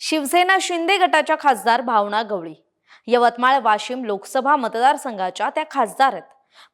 शिवसेना शिंदे गटाच्या खासदार भावना गवळी. यवतमाळ वाशिम लोकसभा मतदारसंघाच्या त्या खासदार आहेत.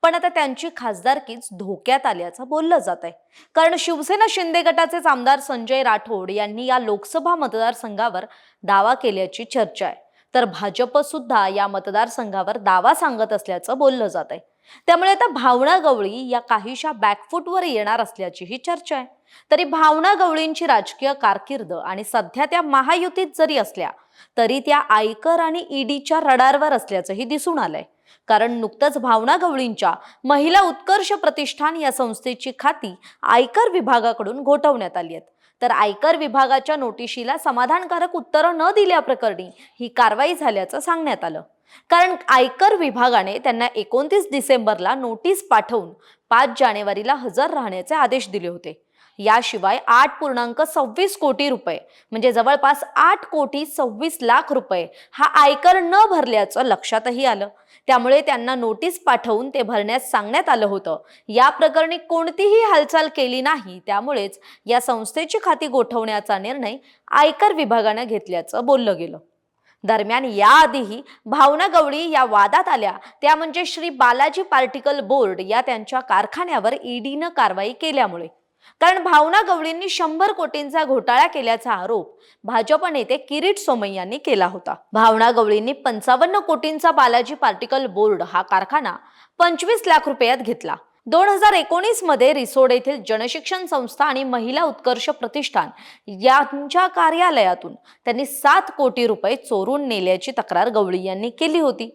पण आता त्यांची खासदारकीच धोक्यात आल्याचं बोललं जात आहे कारण शिवसेना शिंदे गटाचेच आमदार संजय राठोड यांनी या लोकसभा मतदारसंघावर दावा केल्याची चर्चा आहे. तर भाजप सुद्धा या मतदारसंघावर दावा सांगत असल्याचं बोललं जात आहे त्यामुळे आता भावना गवळी या काहीशा बॅकफूटवर येणार असल्याचीही चर्चा आहे. तरी भावना गवळींची राजकीय कारकीर्द आणि सध्या त्या महायुतीत जरी असल्या तरी त्या आयकर आणि ईडीच्या रडारवर असल्याचंही दिसून आलंय. कारण नुकतंच भावना गवळींच्या महिला उत्कर्ष प्रतिष्ठान या संस्थेची खाती आयकर विभागाकडून घोटवण्यात आली आहेत. तर आयकर विभागाच्या नोटिशीला समाधानकारक उत्तरं न दिल्याप्रकरणी ही कारवाई झाल्याचं सांगण्यात आलं. कारण आयकर विभागाने त्यांना एकोणतीस डिसेंबरला नोटीस पाठवून पाच जानेवारीला हजर राहण्याचे आदेश दिले होते. याशिवाय आठ पूर्णांक सव्वीस कोटी रुपये म्हणजे जवळपास आठ कोटी सव्वीस लाख रुपये हा आयकर न भरल्याचं लक्षातही आलं. त्यामुळे त्यांना नोटीस पाठवून ते भरण्यास सांगण्यात आलं होतं. या प्रकरणी कोणतीही हालचाल केली नाही त्यामुळेच या संस्थेची खाती गोठवण्याचा निर्णय आयकर विभागानं घेतल्याचं बोललं गेलं. दरम्यान याआधीही भावना गवळी या वादात आल्या. त्या म्हणजे श्री बालाजी पार्टिकल बोर्ड या त्यांच्या कारखान्यावर ईडीनं कारवाई केल्यामुळे. कारण भावना गवळींनी शंभर कोटींचा घोटाळा केल्याचा आरोप भाजप नेते किरीट सोमय्यांनी केला होता. भावना गवळींनी पंचावन्न कोटींचा बालाजी पार्टिकल बोर्ड हा कारखाना पंचवीस लाख रुपयात घेतला. दोन हजार एकोणीसमध्ये रिसोड येथील जनशिक्षण संस्था आणि महिला उत्कर्ष प्रतिष्ठान यांच्या कार्यालयातून त्यांनी सात कोटी रुपये चोरून नेल्याची तक्रार गवळी यांनी केली होती.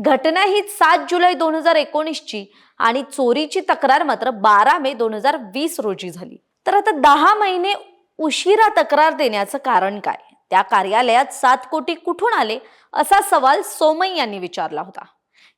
घटना ही सात जुलै दोन हजार एकोणीसची आणि चोरीची तक्रार मात्र बारा मे दोन हजार वीस रोजी झाली. तर आता दहा महिने उशिरा तक्रार देण्याचं कारण काय? त्या कार्यालयात सात कोटी कुठून आले? असा सवाल सोमई यांनी विचारला होता.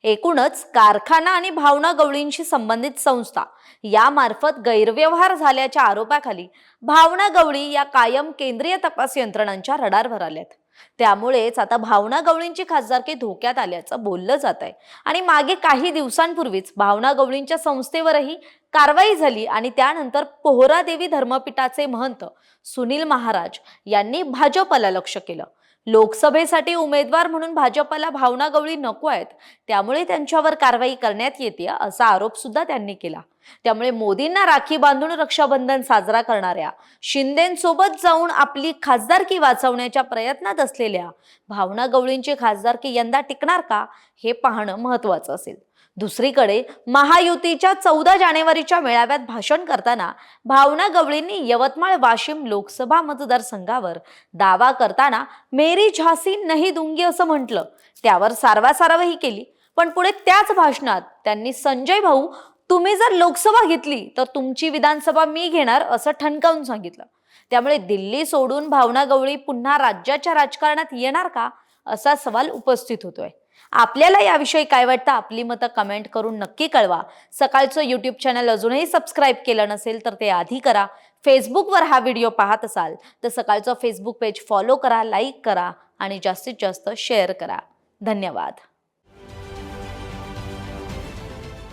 एकूणच कारखाना आणि भावना गवळींशी संबंधित संस्था यामार्फत गैरव्यवहार झाल्याच्या आरोपाखाली भावना गवळी या कायम केंद्रीय तपास यंत्रणांच्या रडारवर आल्यात. त्यामुळेच आता भावना गवळींची खासदारकी धोक्यात आल्याचं बोललं जात आहे आणि मागे काही दिवसांपूर्वीच भावना गवळींच्या संस्थेवरही कारवाई झाली आणि त्यानंतर पोहरादेवी धर्मपीठाचे महंत सुनील महाराज यांनी भाजपला लक्ष केलं. लोकसभेसाठी उमेदवार म्हणून भाजपला भावना गवळी नको आहेत त्यामुळे त्यांच्यावर कारवाई करण्यात येते असा आरोप सुद्धा त्यांनी केला. त्यामुळे मोदींना राखी बांधून रक्षाबंधन साजरा करणाऱ्या शिंदेसोबत जाऊन आपली खासदारकी वाचवण्याच्या प्रयत्नात असलेल्या भावना गवळींची खासदारकी यंदा टिकणार का हे पाहणं महत्वाचं असेल. दुसरीकडे महायुतीच्या चौदा जानेवारीच्या मेळाव्यात भाषण करताना भावना गवळींनी यवतमाळ वाशिम लोकसभा मतदारसंघावर दावा करताना मेरी झासी नाही दुंगी असं म्हटलं. त्यावर सारवासारवही केली. पण पुढे त्याच भाषणात त्यांनी संजय भाऊ तुम्ही जर लोकसभा घेतली तर तुमची विधानसभा मी घेणार असं ठणकावून सांगितलं. त्यामुळे दिल्ली सोडून भावना गवळी पुन्हा राज्याच्या राजकारणात येणार का असा सवाल उपस्थित होतोय. आपल्याला याविषयी काय वाटतं आपली मतं कमेंट करून नक्की कळवा. सकाळचं यूट्यूब चॅनल अजूनही सबस्क्राईब केलं नसेल तर ते आधी करा. फेसबुकवर हा व्हिडिओ पाहत असाल तर सकाळचं फेसबुक पेज फॉलो करा लाईक करा आणि जास्तीत जास्त शेअर करा. धन्यवाद.